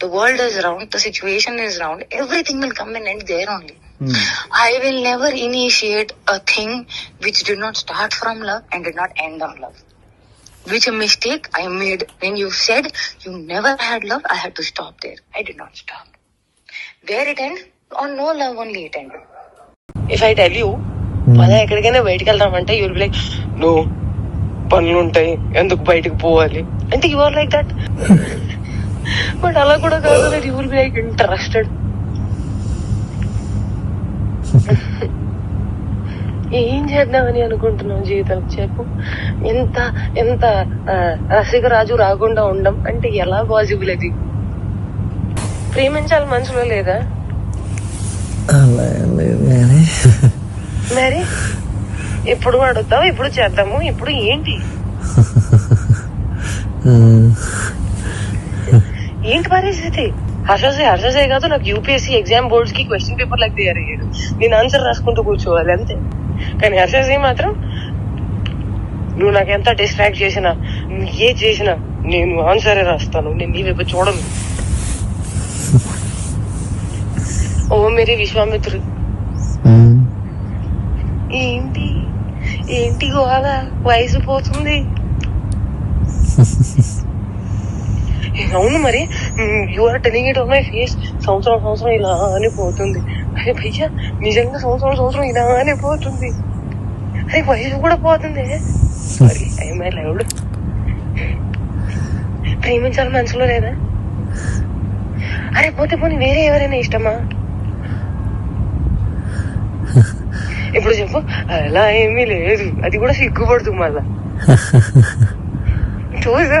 the world is round the situation is round everything will come in and there only um, I will never initiate a thing which did not start from love and did not end on love. Which a mistake I made when you said you never had love, I had to stop there. I did not stop. Where it end? On no love only it ended. If I tell you పద ఎక్కడికైనా బయటకు వెళ్దామంటే you'll like no పనులు ఉంటాయి ఎందుకు బయటకు పోవాలి అంటే you are like that but అలా కూడా కాదు that you will be like interested ఏం చేద్దామని అనుకుంటున్నావు జీవితం? చెప్పు. ఎంత ఎంత రసికరాజు రాకుండా ఉండం అంటే ఎలా పాసిబుల్ అది? ప్రేమించాలి మనసులో లేదా? మరి? ఇప్పుడు అడుగుతావు? ఇప్పుడు చేద్దాము? ఇప్పుడు ఏంటి? ఏంటి పరిస్థితి హర్షసే హర్షసే కాదు నాకు యూపీఎస్సీ ఎగ్జామ్ బోర్డ్స్కి క్వశ్చన్ పేపర్ లాగా తయారయ్యాడు నేను ఆన్సర్ రాసుకుంటూ కూర్చోవాలి అంతే. కానీ హర్షసే మాత్రం నువ్వు నాకు ఎంత డిస్ట్రాక్ట్ చేసినా నువ్వు ఏ చేసినా నేను ఆన్సరే రాస్తాను నేను నీ వైపు చూడను. ఓ మేరీ విశ్వామిత్రు. ఏంటి? ఏంటి గోవాల వయసు పోతుంది. అవును మరి. You are telling it on my face సంవత్సరం సంవత్సరం ఇలా అని పోతుంది. అరే భయ్యా నిజంగా సంవత్సరం సంవత్సరం ఇలా అని పోతుంది. అరే వయసు కూడా పోతుంది. సారీ ఐ మై లవ్డ్ ప్రేమించాలి మనసులో లేదా? అరే పోతే పోనీ వేరే ఎవరైనా ఇష్టమా? ఇప్పుడు చెప్పు. అలా ఏమీ లేదు. అది కూడా సిగ్గుపడుతుంది మళ్ళా. చూసా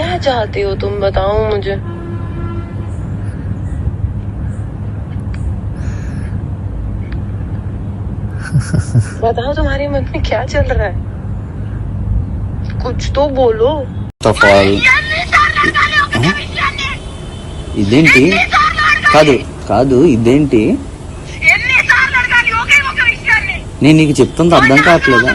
क्या चाहते हो तुम बताओ मुझे बताओ तुम्हारे मन में क्या चल रहा है कुछ तो बोलो ఆఫ్ ఆల్ ఇదేంటి కాదు కాదు ఇదేంటి ఎన్నిసార్లు అడగాలి ఒకే ఒక విషయాన్ని నేను నీకు చెప్తుంది అర్థం కావట్లేదా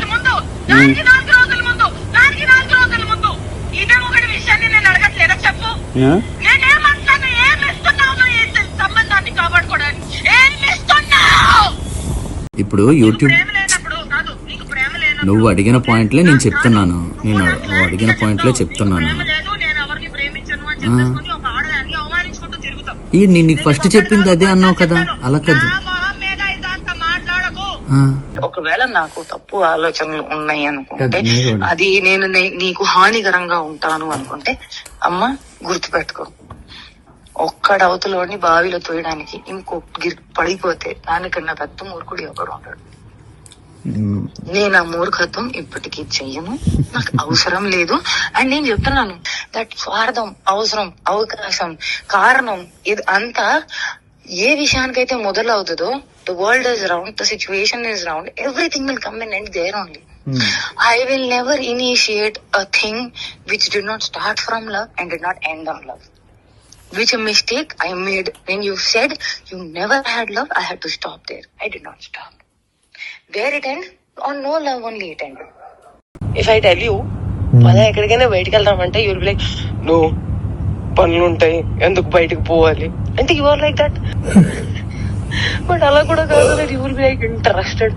ఇప్పుడు యూట్యూబ్ ప్రేమ లేనప్పుడు కాదు నీకు ప్రేమ లేనప్పుడు. నువ్వు అడిగిన పాయింట్లే నేను చెప్తున్నాను. నేను నువ్వు అడిగిన పాయింట్లే చెప్తున్నాను. ఈ నేను నీకు ఫస్ట్ చెప్పింది అదే అన్నావు కదా అలా కాదు. ఒకవేళ నాకు తప్పు ఆలోచనలు ఉన్నాయి అనుకుంటే. అది నేను నే- నీకు హానికరంగా ఉంటాను అనుకుంటే అమ్మ గుర్తుపెట్టుకో. ఒక్కడ అవతలోని బావిలో తోయడానికి ఇంకో గిర్ పడిపోతే దానికన్నా పెద్ద మూర్ఖుడు ఎవరు ఉంటాడు. నేను ఆ మూర్ఖత్వం ఇప్పటికీ చెయ్యను. నాకు అవసరం లేదు. అండ్ నేను చెప్తున్నాను దట్ స్వార్థం అవసరం అవకాశం కారణం ఇది అంతా ఏ విషయానికైతే మొదలవుతుందో the world is round the situation is round everything will come in and there only I will never initiate a thing which did not start from love and did not end on love. Which a mistake I made when you said you never had love, I had to stop there. I did not stop. Where it end? On no love only it ended. If I tell you మనం ఎక్కడికైనా బయటకు వెళ్దామంటే your like no పనులు ఉంటాయి ఎందుకు బయటకు పోవాలి అంటే you are like that but అలా కూడా కాదు that you will be like interested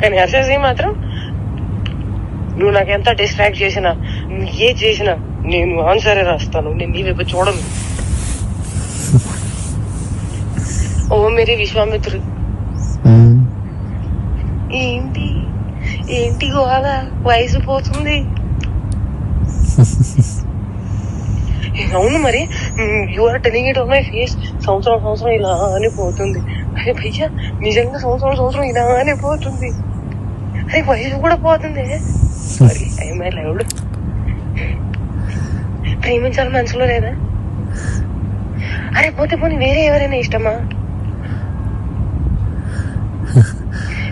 కానీ ఎస్ఎస్సి మాత్రం నువ్వు నాకు ఎంత డిస్ట్రాక్ట్ చేసినా నువ్వు ఏ చేసినా నేను ఆన్సరే రాస్తాను. నేను నీ వైపు చూడను. ఓ మేరీ విశ్వామిత్రు. ఏంటి? ఏంటి గోళ వయసు పోతుంది. అవును మరి you are telling it on my face సంవత్సరం సంవత్సరం ఇలా అని పోతుంది. అరే భయ్యా నిజంగా సంవత్సరం సంవత్సరం ఇలానే పోతుంది. అరే వయసు కూడా పోతుంది. సారీ. I'm lived. ప్రేమించాలి మనసులో లేదా? అరే పోతే పోనీ వేరే ఎవరైనా ఇష్టమా?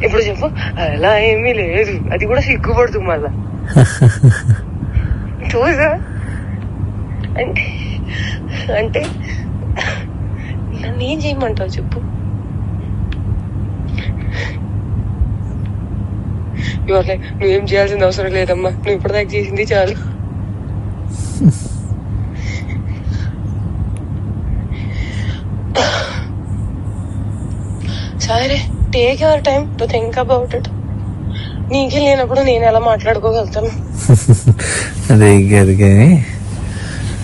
ఇప్పుడు చెప్పు. అలా ఏమీ లేదు. అది కూడా సిగ్గుపడుతుంది మళ్ళా. చూసా అంటే అంటే నన్ను ఏం చేయమంటావు చెప్పు. ఇవాళ నువ్వేం చేయాల్సిన అవసరం లేదమ్మా. నువ్వు ఇప్పటిదాకా చేసింది చాలు. సరే take your time to think about it నీకే లేనప్పుడు నేను ఎలా మాట్లాడుకోగలుగుతాను? అదే ఆ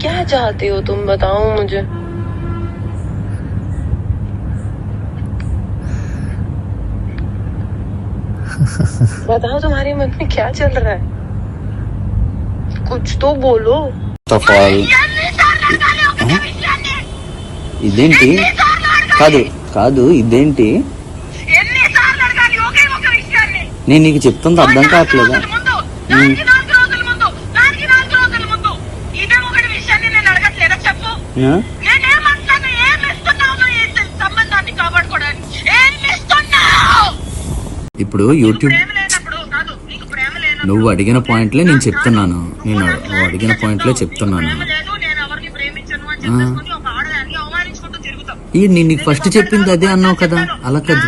क्या चाहते हो तुम बताओ मुझे बताओ तुम्हारे मन में क्या चल रहा है कुछ तो बोलो ఆఫ్ ఆల్ ఇదేంటి కాదు కాదు ఇదేంటి ఎన్నిసార్లు అడగాలి ఒకే ఒక విషయాన్ని నేను నీకు చెప్తుంది అర్థం కావట్లేదా ఇప్పుడు యూట్యూబ్ ప్రేమ లేనప్పుడు కాదు నీకు ప్రేమ లేనప్పుడు నువ్వు అడిగిన పాయింట్లే నేను చెప్తున్నాను. నేను నువ్వు అడిగిన పాయింట్లే చెప్తున్నాను. ఈ నేను నీకు ఫస్ట్ చెప్పింది అదే అన్నావు కదా అలా కాదు.